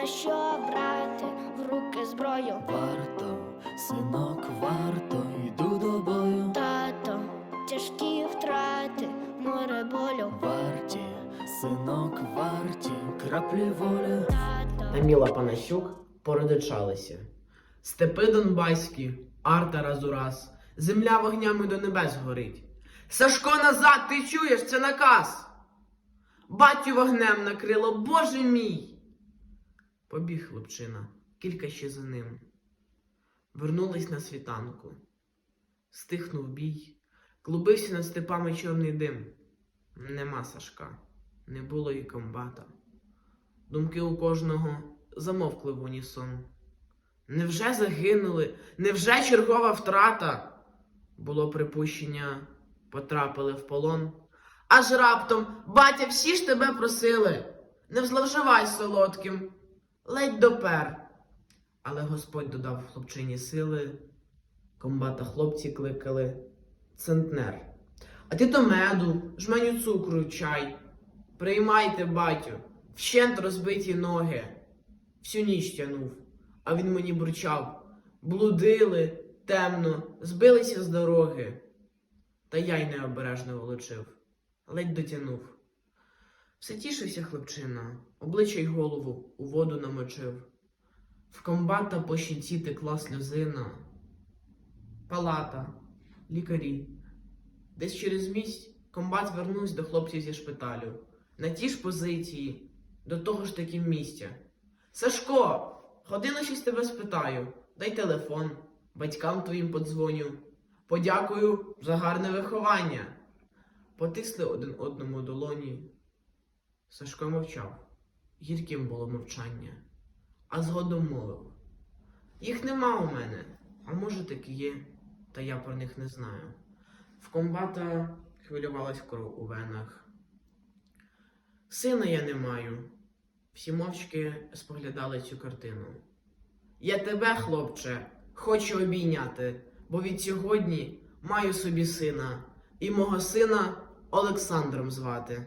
на що брати в руки зброю. Варто, синок, варто, йду до бою. Тато, тяжкі втрати, море болю. Варті, синок, варті, краплі волі. Тато, Таміла Панасюк породичалися. Степи Донбаські, арта раз у раз, земля вогнями до небес горить. Сашко назад, ти чуєш, це наказ. Батю вогнем накрило, боже мій. Побіг хлопчина, кілька ще за ним. Вернулись на світанку. Стихнув бій, клубився над степами чорний дим. Нема Сашка, не було і комбата. Думки у кожного замовкли в унісон. Невже загинули? Невже чергова втрата? Було припущення, потрапили в полон. Аж раптом, батя, всі ж тебе просили. Не зловживай солодким, ледь допер. Але Господь додав хлопчині сили, комбата хлопці кликали центнер. А ти то меду, жменю цукру, чай. Приймайте, батю, вщент розбиті ноги. Всю ніч тянув, а він мені бурчав. Блудили, темно, збилися з дороги. Та я й необережно волочив, ледь дотянув. Все тішився хлопчина, обличчя й голову у воду намочив. В комбата по щиці текла сльозина. Палата, лікарі. Десь через місць комбат вернувся до хлопців зі шпиталю. На ті ж позиції, до того ж таки місця. Сашко, ходи на щось тебе спитаю. Дай телефон, батькам твоїм подзвоню. Подякую за гарне виховання. Потисли один одному долоні. Сашко мовчав. Гірким було мовчання, а згодом мовив. Їх нема у мене, а може таки є, та я про них не знаю. В комбата хвилювалась кров у венах. Сина я не маю. Всі мовчки споглядали цю картину. Я тебе, хлопче, хочу обійняти, бо від сьогодні маю собі сина, і мого сина Олександром звати.